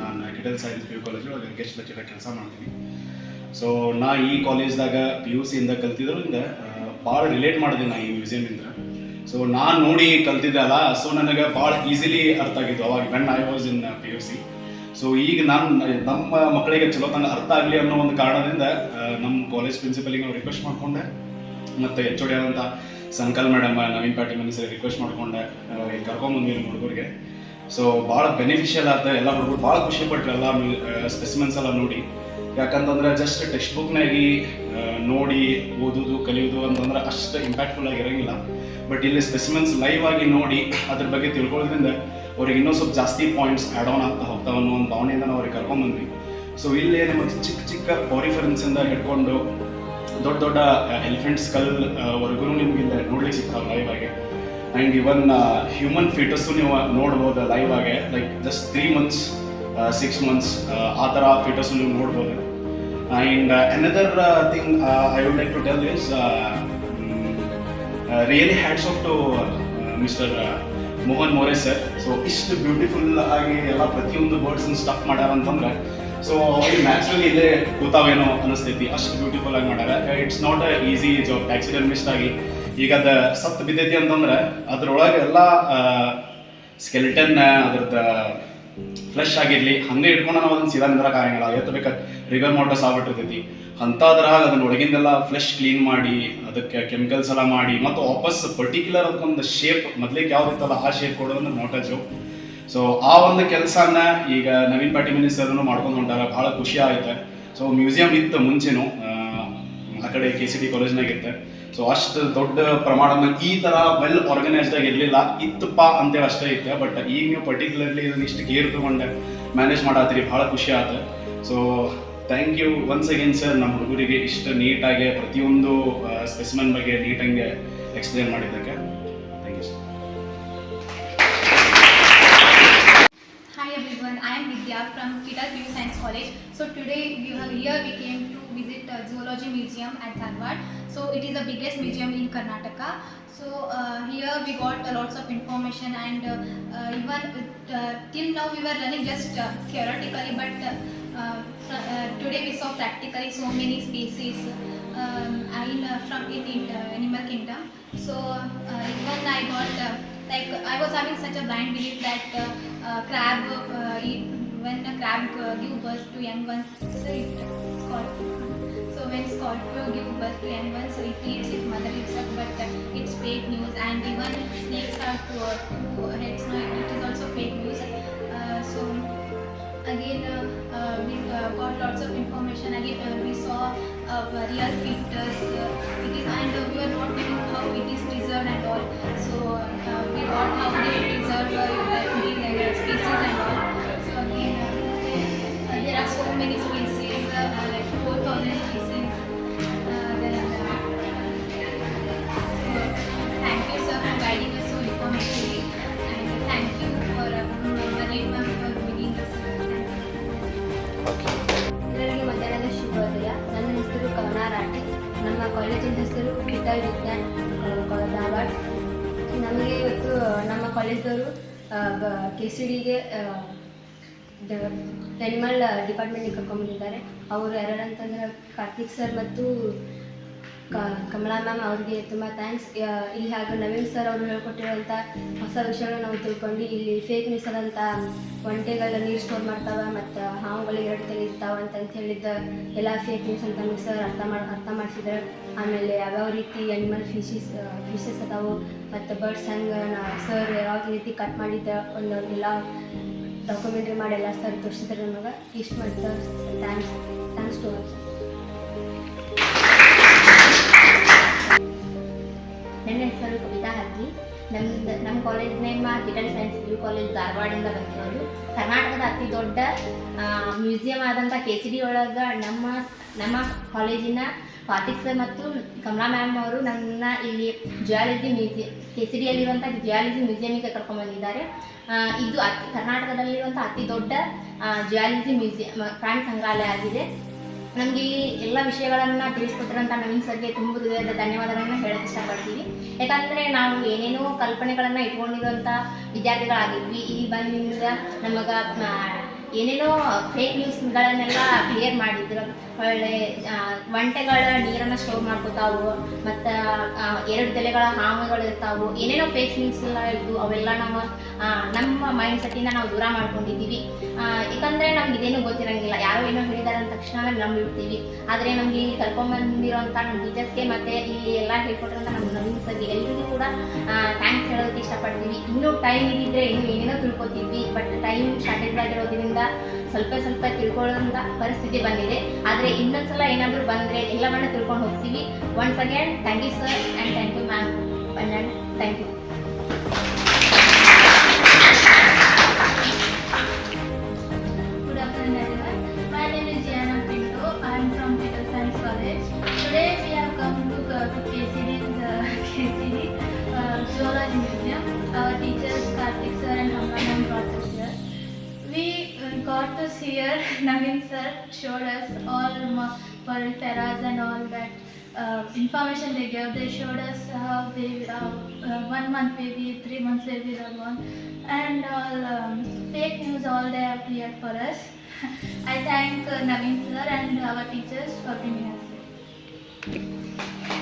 ನಾನು Kittel science P U college ಒಳಗೆ guest ಕೆಲಸ ಮಾಡ್ತೀನಿ. ಸೊ ನಾ ಈ ಕಾಲೇಜ್ದಾಗ ಪಿ ಯು ಸಿಯಿಂದ ಕಲ್ತಿದ್ರಿಂದ ಭಾಳ ರಿಲೇಟ್ ಮಾಡಿದೆ ನಾ ಈ ಮ್ಯೂಸಿಯಮಿಂದ ಸೊ ನಾನು ನೋಡಿ ಕಲ್ತಿದ್ದೆ ಅಲ್ಲ ಸೊ ನನಗೆ ಭಾಳ ಈಸಿಲಿ ಅರ್ಥ ಆಗಿತ್ತು. ಅವಾಗ when I was in P U C so ಈಗ ನಾನು, ನಮ್ಮ ಮಕ್ಕಳಿಗೆ ಚಲೋ ತಂಗ ಅರ್ಥ ಆಗಲಿ ಅನ್ನೋ ಒಂದು ಕಾರಣದಿಂದ ನಮ್ಮ ಕಾಲೇಜ್ ಪ್ರಿನ್ಸಿಪಲಿಗೆ ನಾವು ರಿಕ್ವೆಸ್ಟ್ ಮಾಡಿಕೊಂಡೆ. ಮತ್ತು ಎಚ್ ಒ ಡಿ ಆದಂಥ ಸಂಕಲ್ ಮೇಡಮ್ ನವೀನ್ ಪಾಟೀಲ್ ಮನೆ ಸರ್ ರಿಕ್ವೆಸ್ಟ್ ಮಾಡ್ಕೊಂಡೆ ಕರ್ಕೊಂಬಂದ್ವಿ ಹುಡುಗರಿಗೆ. ಸೊ ಭಾಳ ಬೆನಿಫಿಷಿಯಲ್ ಆದ ಎಲ್ಲ ಹುಡುಗರು, ಭಾಳ ಖುಷಿ ಪಟ್ರು ಎಲ್ಲ ಸ್ಪೆಸಿಮೆನ್ಸ್ ಎಲ್ಲ ನೋಡಿ. ಯಾಕಂತಂದ್ರೆ ಜಸ್ಟ್ ಟೆಕ್ಸ್ಟ್ ಬುಕ್ನಾಗಿ ನೋಡಿ, ಓದೋದು, ಕಲಿಯೋದು ಅಂತಂದ್ರೆ ಅಷ್ಟು ಇಂಪ್ಯಾಕ್ಟ್ಫುಲ್ ಆಗಿ ಇರಂಗಿಲ್ಲ ಬಟ್ ಇಲ್ಲಿ ಸ್ಪೆಸಿಮೆನ್ಸ್ ಲೈವ್ ಆಗಿ ನೋಡಿ, ಅದ್ರ ಬಗ್ಗೆ ತಿಳ್ಕೊಳ್ಳೋದ್ರಿಂದ ಅವ್ರಿಗೆ ಇನ್ನೂ ಸ್ವಲ್ಪ ಜಾಸ್ತಿ ಪಾಯಿಂಟ್ಸ್ ಆ್ಯಡ್ ಆನ್ ಆಗ್ತಾ ಹೋಗ್ತಾವ ಅನ್ನೋ ಒಂದು ಭಾವನೆಯಿಂದ ನಾವು ಅವ್ರಿಗೆ ಕರ್ಕೊಂಡ್ಬಂದ್ವಿ. ಸೊ ಇಲ್ಲಿ ನಮಗೆ ಚಿಕ್ಕ ಚಿಕ್ಕ ಪಾರಿಫರೆನ್ಸಿಂದ ಹಿಡ್ಕೊಂಡು ದೊಡ್ಡ ದೊಡ್ಡ ಎಲಿಫೆಂಟ್ ಸ್ಕಲ್ ವರೆಗೂ ನಿಮ್ಗೆ ಇಲ್ಲಿ ನೋಡ್ಲಿಕ್ಕೆ ಸಿಗ್ತಾವೆ ಲೈವ್ ಆಗಿ. ಆ್ಯಂಡ್ ಇವನ್ ಹ್ಯೂಮನ್ ಫೀಟಸ್ಸು ನೀವು ನೋಡ್ಬೋದು ಲೈವ್ ಆಗಿ like just three months six months ಆ ಥರ ಫೀಟಸ್ಸು ನೀವು ನೋಡ್ಬೋದು. And another thing I would like to tell is really hats off to mister Mohan More sir so ಇಷ್ಟು ಬ್ಯೂಟಿಫುಲ್ ಆಗಿ ಎಲ್ಲ ಪ್ರತಿಯೊಂದು ಬರ್ಡ್ಸ್ ಸ್ಟಫ್ ಮಾಡ್ಯಾರ ಅಂತಂದ್ರೆ ಸೊ ಅವ್ರಿಗೆ ನ್ಯಾಚುರಲಿ ಇಲ್ಲೇ ಕೂತಾವೇನೋ ಅನಿಸ್ತೈತಿ. ಅಷ್ಟು ಬ್ಯೂಟಿಫುಲ್ ಆಗಿ ಮಾಡ್ಯಾರ. It's not a easy job accident missed ಆಗಿ. ಈಗ ಅದ ಸತ್ ಬಿದ್ದೈತಿ ಅಂತಂದ್ರೆ ಅದ್ರೊಳಗೆ ಎಲ್ಲ ಸ್ಕೆಲಿಟನ್ ಅದ್ರದ್ದು ಫ್ಲೆಶ್ ಆಗಿರ್ಲಿ, ಹಂಗೆ ಇಟ್ಕೊಂಡು ನಾವು ಅದನ್ನ ಸೀದಾ ನಿಂದ್ರಕ್ಕೆ ಆಗಂಗಿಲ್ಲ ಎತ್ತ ಬೇಕಾ ರಿಗರ್ ಮೋಟರ್ಸ್ ಆಗ್ಬಿಟ್ಟಿರ್ತೈತಿ. ಅಂಥದ್ರಾಗ ಅದನ್ನ ಒಳಗಿಂದೆಲ್ಲ ಫ್ಲೆಶ್ ಕ್ಲೀನ್ ಮಾಡಿ, ಅದಕ್ಕೆ ಕೆಮಿಕಲ್ಸ್ ಎಲ್ಲ ಮಾಡಿ, ಮತ್ತು ವಾಪಸ್ ಪರ್ಟಿಕ್ಯುಲರ್ ಅದಕ್ಕೊಂದು ಶೇಪ್ ಮೊದ್ಲಿಗೆ ಯಾವ್ದು ಇತ್ತಲ್ಲ, ಆ ಶೇಪ್ ಕೊಡೋದು ಮೋಟರ್ಸು ಸೊ ಆ ಒಂದು ಕೆಲಸನ ಈಗ ನವೀನ್ ಪಾಟೀಲ್ ಮಿನಿಸ್ಟರ್ನು ಮಾಡ್ಕೊಂಡು ಹೊಂಟಾರ, ಭಾಳ ಖುಷಿ ಆಯ್ತು. ಸೊ ಮ್ಯೂಸಿಯಂ ಇತ್ತು ಮುಂಚೆನು ಆ, ಕಡೆ ಕೆ ಸಿ ಡಿ ಕಾಲೇಜ್ನಾಗ ಇತ್ತು ಸೊ ಅಷ್ಟು ದೊಡ್ಡ ಪ್ರಮಾಣದಲ್ಲಿ ಈ ತರ ವೆಲ್ ಆರ್ಗನೈಸ್ಡ್ ಆಗಿ ಇರಲಿಲ್ಲ. ಇತ್ತಪ್ಪ ಅಂತೇಳಿ ಅಷ್ಟೇ ಇತ್ತು ಬಟ್ ಈಗ ನೀವು ಪರ್ಟಿಕ್ಯುಲರ್ಲಿ ಇದನ್ನ ಇಷ್ಟು ಕೇರ್ ತಗೊಂಡೆ ಮ್ಯಾನೇಜ್ ಮಾಡಾತ್ರಿ ಭಾಳ ಖುಷಿ ಆಯ್ತು so thank you once again sir ನಮ್ಮ ಹುಡುಗರಿಗೆ ಇಷ್ಟು ನೀಟಾಗಿ ಪ್ರತಿಯೊಂದು ಸ್ಪೆಸಿಮನ್ ಬಗ್ಗೆ ನೀಟಂಗೆ ಎಕ್ಸ್ಪ್ಲೇನ್ ಮಾಡಿದ್ದಕ್ಕೆ. Thank you sir hi I am Vidya Science College. So today we are here we came to visit uh, Zoology Museum at Dharwad. So it is the biggest museum in Karnataka. So uh, here we got uh, lots of information and uh, uh, even uh, till now we were learning just uh, theoretically but uh, uh, uh, today we saw practically so many species um, in, uh, from in, in uh, animal kingdom. So uh, even I got uh, like I was having such a blind belief that uh, uh, crab uh, when a crab uh, give birth to young ones, so it scorpion. When scorpio give birth to young ones, so it its mother itself, but uh, it's fake news. And even snakes have two, ವಿಜ್ಞಾನ್ ಧಾರವಾಡ ನಮಗೆ ಇವತ್ತು ನಮ್ಮ ಕಾಲೇಜ್ದವರು K C ಡಿಗೆ animal ಡಿಪಾರ್ಟ್ಮೆಂಟಿಗೆ ಕರ್ಕೊಂಡ್ಬಂದಿದ್ದಾರೆ ಅವರು ಯಾರಂತಂದ್ರೆ Karthik sir ಮತ್ತು ಕಮಲಾ ಮ್ಯಾಮ್ ಅವ್ರಿಗೆ ತುಂಬ ಥ್ಯಾಂಕ್ಸ್ ಇಲ್ಲಿ ಹಾಗೂ ನವೀನ್ ಸರ್ ಅವರು ಹೇಳ್ಕೊಟ್ಟಿರೋಂಥ ಹೊಸ ವಿಷಯಗಳನ್ನ ನಾವು ತಿಳ್ಕೊಂಡು ಇಲ್ಲಿ ಫೇಕ್ ನ್ಯೂಸ್ ಆದಂಥ ಒಂಟೆಗಳ ನೀರು ಸ್ಟೋರ್ ಮಾಡ್ತಾವೆ ಮತ್ತು ಹಾವುಗಳು ಎರಡು ತಲೆ ಇರ್ತಾವೆ ಅಂತಂತ ಹೇಳಿದ್ದ ಎಲ್ಲ ಫೇಕ್ ನ್ಯೂಸ್ ಅಂತ ನಮಗೆ ಸರ್ ಅರ್ಥ ಮಾಡಿ, ಅರ್ಥ ಮಾಡಿಸಿದ್ರು. ಆಮೇಲೆ ಯಾವ್ಯಾವ ರೀತಿ ಅನಿಮಲ್ ಫಿಶಸ್ ಫಿಶಸ್ ಅದಾವು ಮತ್ತು ಬರ್ಡ್ಸ್ ಹೆಂಗೆ ಸರ್ ಯಾವ ರೀತಿ ಕಟ್ ಮಾಡಿದ್ದ ಒಂದು ಎಲ್ಲ ಡಾಕ್ಯುಮೆಂಟ್ರಿ ಮಾಡಿ ಎಲ್ಲ ಸರ್ ತೋರಿಸಿದ್ರು ನಮಗೆ. ಇಷ್ಟು ಮಾಡ್ತಾರೆ ಥ್ಯಾಂಕ್ಸ್ ಥ್ಯಾಂಕ್ಸ್ ಟು ಆಲ್ ಹೆಸರು ಕವಿತಾ ನಮ್ದು ನಮ್ಮ college name Kittel science U college ಧಾರವಾಡಿಂದ ಬಂದಿರೋದು ಕರ್ನಾಟಕದ ಅತಿ ದೊಡ್ಡ ಮ್ಯೂಸಿಯಂ ಆದಂಥ ಕೆ ಸಿ ಡಿ ಒಳಗೆ ನಮ್ಮ ನಮ್ಮ ಕಾಲೇಜಿನ ಕಾರ್ತಿಕ್ ಸರ್ ಮತ್ತು ಕಮಲಾ ಮ್ಯಾಮ್ ಅವರು ನನ್ನ ಇಲ್ಲಿ ಜಿಯಾಲಜಿ ಮ್ಯೂಸಿಯಂ ಕೆ ಸಿ ಡಿಯಲ್ಲಿರುವಂಥ ಜಿಯಾಲಜಿ ಕರ್ಕೊಂಡ್ಬಂದಿದ್ದಾರೆ ಇದು ಅತಿ ಕರ್ನಾಟಕದಲ್ಲಿರುವಂಥ ಅತಿ ದೊಡ್ಡ ಜಿಯಾಲಜಿ ಮ್ಯೂಸಿಯಂ ಪ್ರಾಣಿ ಸಂಗ್ರಹಾಲಯ ಆಗಿದೆ. ನಮಗೆ ಈ ಎಲ್ಲ ವಿಷಯಗಳನ್ನು ತಿಳಿಸ್ಕೊಟ್ಟಿರೋಂಥ ನವೀನ್ ಸರ್ಗೆ ತುಂಬ ಹೃದಯದ ಧನ್ಯವಾದಗಳನ್ನು ಹೇಳಕ್ಕೆ ಇಷ್ಟಪಡ್ತೀವಿ ಯಾಕಂದರೆ ನಾವು ಏನೇನೋ ಕಲ್ಪನೆಗಳನ್ನು ಇಟ್ಕೊಂಡಿರೋಂಥ ವಿದ್ಯಾರ್ಥಿಗಳಾಗಿದ್ವಿ. ಇಲ್ಲಿ ಬಂದಿಂದ ನಮಗೆ ಏನೇನೋ ಫೇಕ್ ನ್ಯೂಸ್ಗಳನ್ನೆಲ್ಲ ಕ್ಲಿಯರ್ ಮಾಡಿದ್ರು. ಒಳ್ಳೆ ಆ, ಒಂಟೆಗಳ ನೀರನ್ನು ಸ್ಟೋರ್ ಮಾಡ್ಕೋತಾವು ಮತ್ತು ಎರಡು ತಲೆಗಳ ಹಾವುಗಳು ಇರ್ತಾವು ಏನೇನೋ ಫೇಕ್ ನ್ಯೂಸ್ ಎಲ್ಲ ಇದ್ದು ಅವೆಲ್ಲ ನಾವು ನಮ್ಮ ಮೈಂಡ್ ಸೆಟ್ಟಿಂದ ನಾವು ದೂರ ಮಾಡ್ಕೊಂಡಿದ್ದೀವಿ. ಯಾಕಂದರೆ ನಮ್ಗೆ ಇದೇನು ಗೊತ್ತಿರಂಗಿಲ್ಲ. ಯಾರೋ ಏನೋ ಹೇಳಿದಾರೆ ಅಂದ ತಕ್ಷಣ ನಂಬಿಡ್ತೀವಿ ಆದರೆ ನಮಗೆ ಇಲ್ಲಿ ಕರ್ಕೊಂಬಂದಿರೋಂಥ ನಮ್ಮ ಟೀಚರ್ಸ್ಗೆ ಮತ್ತು ಇಲ್ಲಿ ಎಲ್ಲ ಹೇಳ್ಕೊಟ್ರಂತ ನಮ್ಮ ನವೀನ್ ಎಲ್ಲರಿಗೂ ಕೂಡ ಥ್ಯಾಂಕ್ಸ್ ಹೇಳೋದಕ್ಕೆ ಇಷ್ಟಪಡ್ತೀವಿ. ಇನ್ನೂ ಟೈಮ್ ಇದ್ದಿದ್ರೆ ಇನ್ನೂ ಏನೇನೋ ತಿಳ್ಕೊತಿದ್ವಿ ಬಟ್ ಟೈಮ್ ಶಾರ್ಟೇಜ್ ಆಗಿರೋದ್ರಿಂದ ಸ್ವಲ್ಪ ಸ್ವಲ್ಪ ತಿಳ್ಕೊಳ್ಳೋಂಥ ಪರಿಸ್ಥಿತಿ ಬಂದಿದೆ. ಆದರೆ ಇನ್ನೊಂದ್ಸಲ ಏನಾದರೂ ಬಂದರೆ ಎಲ್ಲವನ್ನ ತಿಳ್ಕೊಂಡು ಹೋಗ್ತೀವಿ. Once again thank you sir and thank you ma'am and thank you here Navin sir showed us all periferas and all that uh, information they gave. They showed us how baby, uh, uh, one month baby, three months baby born, and all um, fake news all they have cleared for us. I thank uh, sir and our teachers for bringing us here.